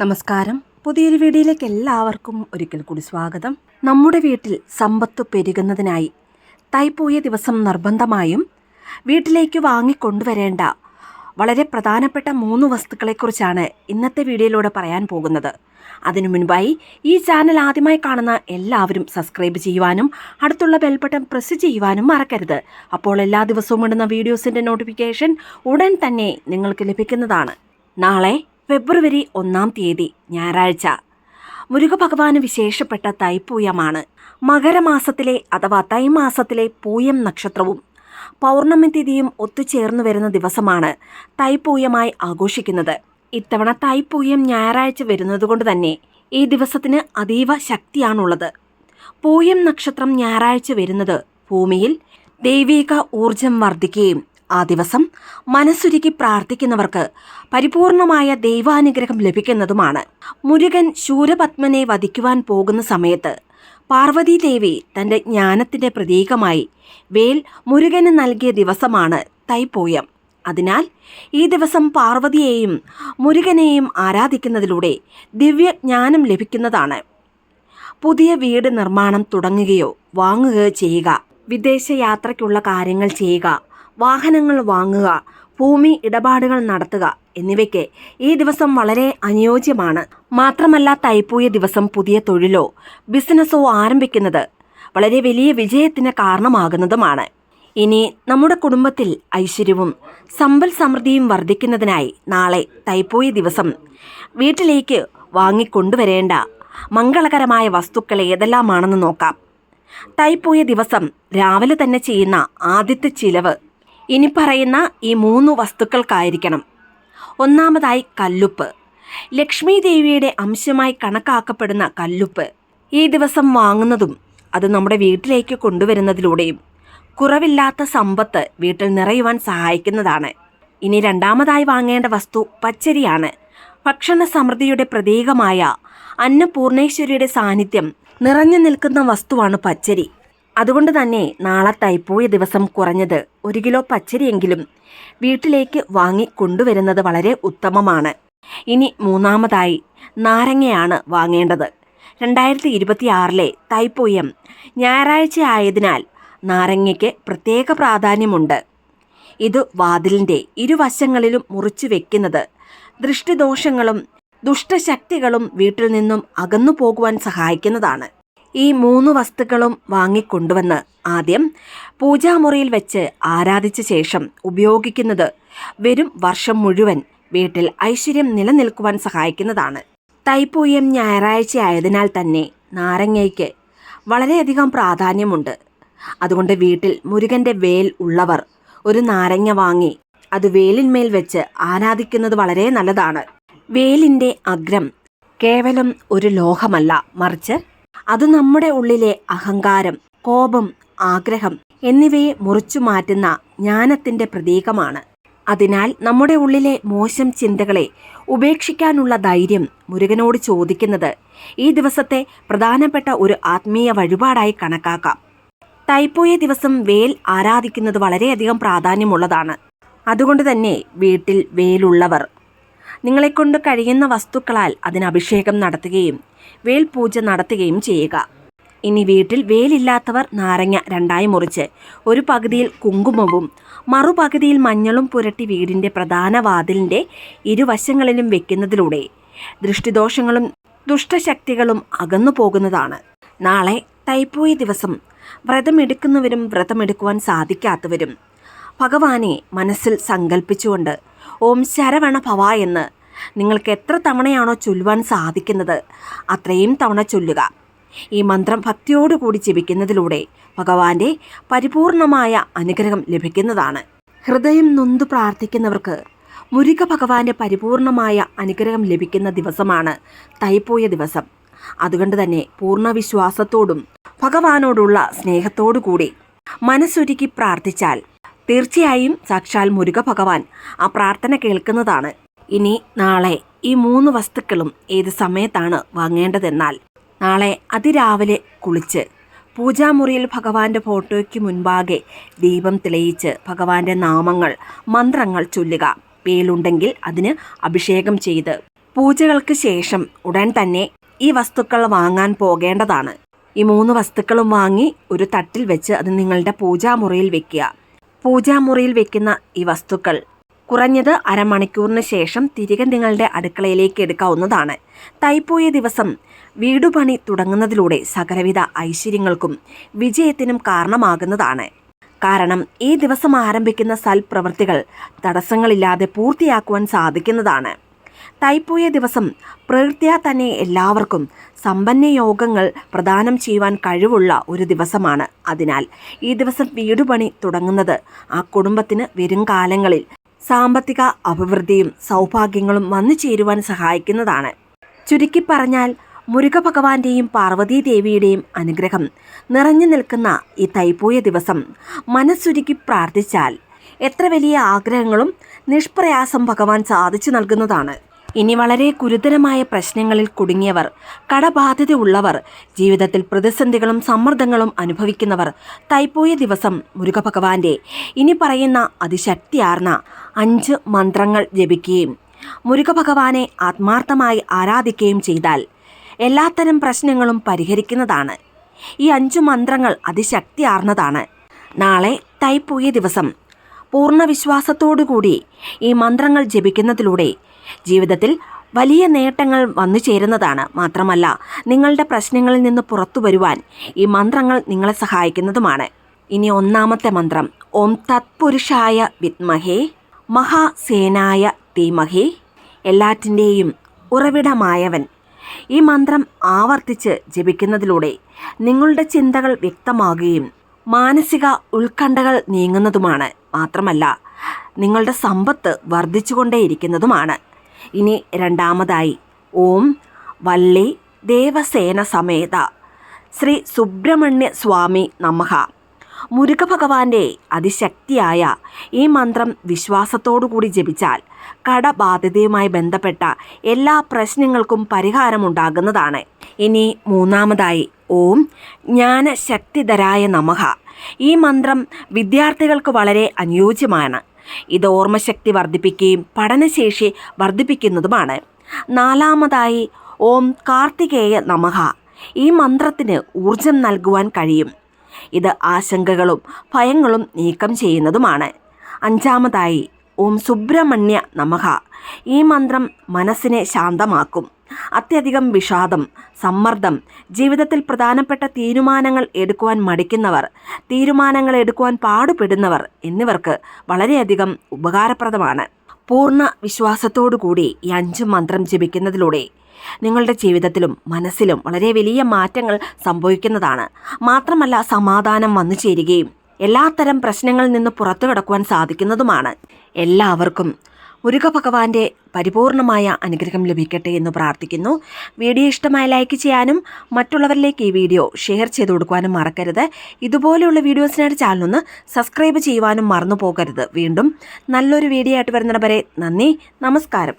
നമസ്കാരം. പുതിയൊരു വീഡിയോയിലേക്ക് എല്ലാവർക്കും ഒരിക്കൽ കൂടി സ്വാഗതം. നമ്മുടെ വീട്ടിൽ സമ്പത്ത് പെരുകുന്നതിനായി തൈപ്പൂയ ദിവസം നിർബന്ധമായും വീട്ടിലേക്ക് വാങ്ങിക്കൊണ്ടുവരേണ്ട വളരെ പ്രധാനപ്പെട്ട മൂന്ന് വസ്തുക്കളെക്കുറിച്ചാണ് ഇന്നത്തെ വീഡിയോയിലൂടെ പറയാൻ പോകുന്നത്. അതിനു മുൻപായി ഈ ചാനൽ ആദ്യമായി കാണുന്ന എല്ലാവരും സബ്സ്ക്രൈബ് ചെയ്യുവാനും അടുത്തുള്ള ബെൽബട്ടൺ പ്രസ് ചെയ്യുവാനും മറക്കരുത്. അപ്പോൾ എല്ലാ ദിവസവും ഇടുന്ന വീഡിയോസിന്റെ നോട്ടിഫിക്കേഷൻ ഉടൻ തന്നെ നിങ്ങൾക്ക് ലഭിക്കുന്നതാണ്. നാളെ ഫെബ്രുവരി ഒന്നാം തീയതി ഞായറാഴ്ച. മുരുകഭഗവാന് വിശേഷപ്പെട്ട തൈപ്പൂയമാണ്. മകരമാസത്തിലെ അഥവാ തൈമാസത്തിലെ പൂയം നക്ഷത്രവും പൗർണമി തിഥിയും ഒത്തുചേർന്നു വരുന്ന ദിവസമാണ് തൈപ്പൂയമായി ആഘോഷിക്കുന്നത്. ഇത്തവണ തൈപ്പൂയം ഞായറാഴ്ച വരുന്നതുകൊണ്ട് തന്നെ ഈ ദിവസത്തിന് അതീവ ശക്തിയാണുള്ളത്. പൂയം നക്ഷത്രം ഞായറാഴ്ച വരുന്നത് ഭൂമിയിൽ ദൈവിക ഊർജം വർദ്ധിക്കുകയും ആ ദിവസം മനസ്സുരുക്കി പ്രാർത്ഥിക്കുന്നവർക്ക് പരിപൂർണമായ ദൈവാനുഗ്രഹം ലഭിക്കുന്നതുമാണ്. മുരുകൻ ശൂരപത്മനെ വധിക്കുവാൻ പോകുന്ന സമയത്ത് പാർവതീദേവി തന്റെ ജ്ഞാനത്തിന്റെ പ്രതീകമായി വേൽ മുരുകന് നൽകിയ ദിവസമാണ് തൈപ്പൂയം. അതിനാൽ ഈ ദിവസം പാർവതിയെയും മുരുകനെയും ആരാധിക്കുന്നതിലൂടെ ദിവ്യജ്ഞാനം ലഭിക്കുന്നതാണ്. പുതിയ വീട് നിർമ്മാണം തുടങ്ങുകയോ വാങ്ങുകയോ ചെയ്യുക വിദേശ യാത്രയ്ക്കുള്ള കാര്യങ്ങൾ ചെയ്യുക വാഹനങ്ങൾ വാങ്ങുക ഭൂമി ഇടപാടുകൾ നടത്തുക എന്നിവയ്ക്ക് ഈ ദിവസം വളരെ അനുയോജ്യമാണ്. മാത്രമല്ല തൈപ്പൂയ ദിവസം പുതിയ തൊഴിലോ ബിസിനസ്സോ ആരംഭിക്കുന്നത് വളരെ വലിയ വിജയത്തിന് കാരണമാകുന്നതുമാണ്. ഇനി നമ്മുടെ കുടുംബത്തിൽ ഐശ്വര്യവും സമ്പൽ സമൃദ്ധിയും വർദ്ധിക്കുന്നതിനായി നാളെ തൈപ്പൂയ ദിവസം വീട്ടിലേക്ക് വാങ്ങിക്കൊണ്ടുവരേണ്ട മംഗളകരമായ വസ്തുക്കൾ ഏതെല്ലാമാണെന്ന് നോക്കാം. തൈപ്പൂയ ദിവസം രാവിലെ തന്നെ ചെയ്യുന്ന ആദ്യത്തെ ചിലവ് ഇനി പറയുന്ന ഈ മൂന്ന് വസ്തുക്കൾക്കായിരിക്കണം. ഒന്നാമതായി കല്ലുപ്പ്. ലക്ഷ്മി ദേവിയുടെ അംശമായി കണക്കാക്കപ്പെടുന്ന കല്ലുപ്പ് ഈ ദിവസം വാങ്ങുന്നതും അത് നമ്മുടെ വീട്ടിലേക്ക് കൊണ്ടുവരുന്നതിലൂടെയും കുറവില്ലാത്ത സമ്പത്ത് വീട്ടിൽ നിറയുവാൻ സഹായിക്കുന്നതാണ്. ഇനി രണ്ടാമതായി വാങ്ങേണ്ട വസ്തു പച്ചരിയാണ്. ഭക്ഷണ സമൃദ്ധിയുടെ പ്രതീകമായ അന്നപൂർണേശ്വരിയുടെ സാന്നിധ്യം നിറഞ്ഞു നിൽക്കുന്ന വസ്തുവാണ് പച്ചരി. അതുകൊണ്ട് തന്നെ നാളെ തൈപ്പൂയ ദിവസം കുറഞ്ഞത് ഒരു കിലോ പച്ചരിയെങ്കിലും വീട്ടിലേക്ക് വാങ്ങി കൊണ്ടുവരുന്നത് വളരെ ഉത്തമമാണ്. ഇനി മൂന്നാമതായി നാരങ്ങയാണ് വാങ്ങേണ്ടത്. രണ്ടായിരത്തി ഇരുപത്തിയാറിലെ തൈപ്പൂയം ഞായറാഴ്ച ആയതിനാൽ നാരങ്ങയ്ക്ക് പ്രത്യേക പ്രാധാന്യമുണ്ട്. ഇത് വാതിലിന്റെ ഇരുവശങ്ങളിലും മുറിച്ചു വെക്കുന്നത് ദൃഷ്ടിദോഷങ്ങളും ദുഷ്ടശക്തികളും വീട്ടിൽ നിന്നും അകന്നു പോകുവാൻ സഹായിക്കുന്നതാണ്. ഈ മൂന്ന് വസ്തുക്കളും വാങ്ങിക്കൊണ്ടുവന്ന് ആദ്യം പൂജാമുറിയിൽ വെച്ച് ആരാധിച്ച ശേഷം ഉപയോഗിക്കുന്നത് വരും വർഷം മുഴുവൻ വീട്ടിൽ ഐശ്വര്യം നിലനിൽക്കുവാൻ സഹായിക്കുന്നതാണ്. തൈപ്പൂയം ഞായറാഴ്ച ആയതിനാൽ തന്നെ നാരങ്ങയ്ക്ക് വളരെയധികം പ്രാധാന്യമുണ്ട്. അതുകൊണ്ട് വീട്ടിൽ മുരുകന്റെ വേൽ ഉള്ളവർ ഒരു നാരങ്ങ വാങ്ങി അത് വേലിന്മേൽ വെച്ച് ആരാധിക്കുന്നത് വളരെ നല്ലതാണ്. വേലിന്റെ അഗ്രം കേവലം ഒരു ലോഹമല്ല മറിച്ച് അത് നമ്മുടെ ഉള്ളിലെ അഹങ്കാരം കോപം ആഗ്രഹം എന്നിവയെ മുറിച്ചു മാറ്റുന്ന ജ്ഞാനത്തിന്റെ പ്രതീകമാണ്. അതിനാൽ നമ്മുടെ ഉള്ളിലെ മോശം ചിന്തകളെ ഉപേക്ഷിക്കാനുള്ള ധൈര്യം മുരുകനോട് ചോദിക്കുന്നത് ഈ ദിവസത്തെ പ്രധാനപ്പെട്ട ഒരു ആത്മീയ വഴിപാടായി കണക്കാക്കാം. തൈപ്പൂയ ദിവസം വേൽ ആരാധിക്കുന്നത് വളരെയധികം പ്രാധാന്യമുള്ളതാണ്. അതുകൊണ്ട് തന്നെ വീട്ടിൽ വേലുള്ളവർ നിങ്ങളെക്കൊണ്ട് കഴിയുന്ന വസ്തുക്കളാൽ അതിന് അഭിഷേകം നടത്തുകയും വേൽപൂജ നടത്തുകയും ചെയ്യുക. ഇനി വീട്ടിൽ വേലില്ലാത്തവർ നാരങ്ങ രണ്ടായി മുറിച്ച് ഒരു പകുതിയിൽ കുങ്കുമവും മറുപകുതിയിൽ മഞ്ഞളും പുരട്ടി വീടിന്റെ പ്രധാന വാതിലിന്റെ ഇരുവശങ്ങളിലും വെക്കുന്നതിലൂടെ ദൃഷ്ടിദോഷങ്ങളും ദുഷ്ടശക്തികളും അകന്നു പോകുന്നതാണ്. നാളെ തൈപ്പൂയ ദിവസം. വ്രതമെടുക്കുന്നവരും വ്രതമെടുക്കുവാൻ സാധിക്കാത്തവരും. ഭഗവാനെ മനസ്സിൽ സങ്കല്പിച്ചുകൊണ്ട് ഓം ശരവണ ഭവ എന്ന്. നിങ്ങൾക്ക് എത്ര തവണയാണോ ചൊല്ലുവാൻ സാധിക്കുന്നത്? അത്രയും തവണ ചൊല്ലുക. ഈ മന്ത്രം ഭക്തിയോടുകൂടി ജപിക്കുന്നതിലൂടെ ഭഗവാന്റെ പരിപൂർണമായ അനുഗ്രഹം ലഭിക്കുന്നതാണ്. ഹൃദയം നൊന്തു പ്രാർത്ഥിക്കുന്നവർക്ക് മുരുക ഭഗവാന്റെ പരിപൂർണമായ അനുഗ്രഹം ലഭിക്കുന്ന ദിവസമാണ് തൈപ്പോയ ദിവസം. അതുകൊണ്ട് തന്നെ പൂർണ വിശ്വാസത്തോടും ഭഗവാനോടുള്ള സ്നേഹത്തോടു കൂടി മനസ്സൊരുക്കി പ്രാർത്ഥിച്ചാൽ തീർച്ചയായും സാക്ഷാൽ മുരുക ഭഗവാൻ. ആ പ്രാർത്ഥന കേൾക്കുന്നതാണ്. ഇനി നാളെ ഈ മൂന്ന് വസ്തുക്കളും ഏത് സമയത്താണ് വാങ്ങേണ്ടതെന്നാൽ. നാളെ അതിരാവിലെ കുളിച്ച് പൂജാമുറിയിൽ ഭഗവാന്റെ ഫോട്ടോയ്ക്ക് മുൻപാകെ ദീപം തെളിയിച്ച് ഭഗവാന്റെ നാമങ്ങൾ മന്ത്രങ്ങൾ ചൊല്ലുക. പേലുണ്ടെങ്കിൽ അതിന് അഭിഷേകം ചെയ്ത് പൂജകൾക്ക് ശേഷം ഉടൻ തന്നെ ഈ വസ്തുക്കൾ വാങ്ങാൻ പോകേണ്ടതാണ്. ഈ മൂന്ന് വസ്തുക്കളും വാങ്ങി ഒരു തട്ടിൽ വെച്ച് അത് നിങ്ങളുടെ പൂജാമുറിയിൽ വെക്കുക. പൂജാമുറിയിൽ വെക്കുന്ന ഈ വസ്തുക്കൾ. കുറഞ്ഞത് അരമണിക്കൂറിന് ശേഷം തിരികെ നിങ്ങളുടെ അടുക്കളയിലേക്ക് എടുക്കാവുന്നതാണ്. തൈപ്പൂയ ദിവസം വീടുപണി തുടങ്ങുന്നതിലൂടെ സകലവിധ ഐശ്വര്യങ്ങൾക്കും വിജയത്തിനും കാരണമാകുന്നതാണ്. കാരണം ഈ ദിവസം ആരംഭിക്കുന്ന സൽപ്രവൃത്തികൾ തടസ്സങ്ങളില്ലാതെ പൂർത്തിയാക്കുവാൻ സാധിക്കുന്നതാണ്. തൈപ്പൂയ ദിവസം പ്രകൃത്യാ തന്നെ എല്ലാവർക്കും സമ്പന്ന യോഗങ്ങൾ പ്രദാനം ചെയ്യുവാൻ കഴിവുള്ള ഒരു ദിവസമാണ്. അതിനാൽ ഈ ദിവസം വീടുപണി തുടങ്ങുന്നത് ആ കുടുംബത്തിന് വരും കാലങ്ങളിൽ സാമ്പത്തിക അഭിവൃദ്ധിയും സൗഭാഗ്യങ്ങളും വന്നു ചേരുവാൻ സഹായിക്കുന്നതാണ്. ചുരുക്കി പറഞ്ഞാൽ മുരുക ഭഗവാന്റെയും പാർവതീ ദേവിയുടെയും അനുഗ്രഹം നിറഞ്ഞു നിൽക്കുന്ന ഈ തൈപ്പൂയ ദിവസം മനസ്സുരുക്കി പ്രാർത്ഥിച്ചാൽ എത്ര വലിയ ആഗ്രഹങ്ങളും നിഷ്പ്രയാസം ഭഗവാൻ സാധിച്ചു നൽകുന്നതാണ്. ഇനി വളരെ ഗുരുതരമായ പ്രശ്നങ്ങളിൽ കുടുങ്ങിയവർ കടബാധ്യതയുള്ളവർ ജീവിതത്തിൽ പ്രതിസന്ധികളും സമ്മർദ്ദങ്ങളും അനുഭവിക്കുന്നവർ തൈപ്പോയ ദിവസം മുരുകഭഗവാന്റെ ഇനി പറയുന്ന അതിശക്തിയാർന്ന അഞ്ച് മന്ത്രങ്ങൾ ജപിക്കുകയും മുരുകഭഗവാനെ ആത്മാർത്ഥമായി ആരാധിക്കുകയും ചെയ്താൽ എല്ലാത്തരം പ്രശ്നങ്ങളും പരിഹരിക്കുന്നതാണ്. ഈ അഞ്ചു മന്ത്രങ്ങൾ അതിശക്തിയാർന്നതാണ്. നാളെ തൈപ്പൂയ ദിവസം പൂർണ വിശ്വാസത്തോടുകൂടി ഈ മന്ത്രങ്ങൾ ജപിക്കുന്നതിലൂടെ ജീവിതത്തിൽ വലിയ നേട്ടങ്ങൾ വന്നു ചേരുന്നതാണ്. മാത്രമല്ല നിങ്ങളുടെ പ്രശ്നങ്ങളിൽ നിന്ന് പുറത്തു വരുവാൻ ഈ മന്ത്രങ്ങൾ നിങ്ങളെ സഹായിക്കുന്നതുമാണ്. ഇനി ഒന്നാമത്തെ മന്ത്രം ഓം തത്പുരുഷായ വിത്മഹേ മഹാസേനായ തീമഹേ എല്ലാറ്റിന്റെയും ഉറവിടമായവൻ. ഈ മന്ത്രം ആവർത്തിച്ച് ജപിക്കുന്നതിലൂടെ നിങ്ങളുടെ ചിന്തകൾ വ്യക്തമാകുകയും മാനസിക ഉത്കണ്ഠകൾ നീങ്ങുന്നതുമാണ്. മാത്രമല്ല നിങ്ങളുടെ സമ്പത്ത് വർദ്ധിച്ചുകൊണ്ടേയിരിക്കുന്നതുമാണ്. ഇനി രണ്ടാമതായി. ഓം വള്ളി ദേവസേന സമേത. ശ്രീ സുബ്രഹ്മണ്യ സ്വാമി നമഹ മുരുക ഭഗവാന്റെ അതിശക്തിയായ ഈ മന്ത്രം വിശ്വാസത്തോടുകൂടി ജപിച്ചാൽ കടബാധ്യതയുമായി ബന്ധപ്പെട്ട എല്ലാ പ്രശ്നങ്ങൾക്കും പരിഹാരമുണ്ടാകുന്നതാണ്. ഇനി മൂന്നാമതായി. ഓം ജ്ഞാനശക്തിധരായ നമഹ ഈ മന്ത്രം വിദ്യാർത്ഥികൾക്ക് വളരെ അനുയോജ്യമാണ്. ഇത് ഓർമ്മശക്തി വർദ്ധിപ്പിക്കുകയും പഠനശേഷി വർദ്ധിപ്പിക്കുന്നതുമാണ്. നാലാമതായി ഓം കാർത്തികേയ നമഹ ഈ മന്ത്രത്തിന് ഊർജം നൽകുവാൻ കഴിയും. ഇത് ആശങ്കകളും ഭയങ്ങളും നീക്കം ചെയ്യുന്നതുമാണ്. അഞ്ചാമതായി ഓം സുബ്രഹ്മണ്യ നമഹ ഈ മന്ത്രം മനസ്സിനെ ശാന്തമാക്കും. അത്യധികം വിഷാദം സമ്മർദ്ദം ജീവിതത്തിൽ പ്രധാനപ്പെട്ട തീരുമാനങ്ങൾ എടുക്കുവാൻ മടിക്കുന്നവർ തീരുമാനങ്ങൾ എടുക്കുവാൻ പാടുപെടുന്നവർ എന്നിവർക്ക് വളരെയധികം ഉപകാരപ്രദമാണ്. പൂർണ വിശ്വാസത്തോടുകൂടി ഈ അഞ്ച് മന്ത്രം ജപിക്കുന്നതിലൂടെ നിങ്ങളുടെ ജീവിതത്തിലും മനസ്സിലും വളരെ വലിയ മാറ്റങ്ങൾ സംഭവിക്കുന്നതാണ്. മാത്രമല്ല സമാധാനം വന്നു ചേരുകയും എല്ലാത്തരം പ്രശ്നങ്ങളിൽ നിന്ന് പുറത്തു കിടക്കുവാൻ സാധിക്കുന്നതുമാണ്. എല്ലാവർക്കും മുരുക ഭഗവാന്റെ പരിപൂർണമായ അനുഗ്രഹം ലഭിക്കട്ടെ എന്ന് പ്രാർത്ഥിക്കുന്നു. വീഡിയോ ഇഷ്ടമായ ലൈക്ക് ചെയ്യാനും മറ്റുള്ളവരിലേക്ക് ഈ വീഡിയോ ഷെയർ ചെയ്ത് കൊടുക്കുവാനും മറക്കരുത്. ഇതുപോലെയുള്ള വീഡിയോസിനായിട്ട് ചാനലൊന്ന് സബ്സ്ക്രൈബ് ചെയ്യുവാനും മറന്നു പോകരുത് വീണ്ടും നല്ലൊരു വീഡിയോ ആയിട്ട് വരുന്നവരെ വരെ നന്ദി നമസ്കാരം.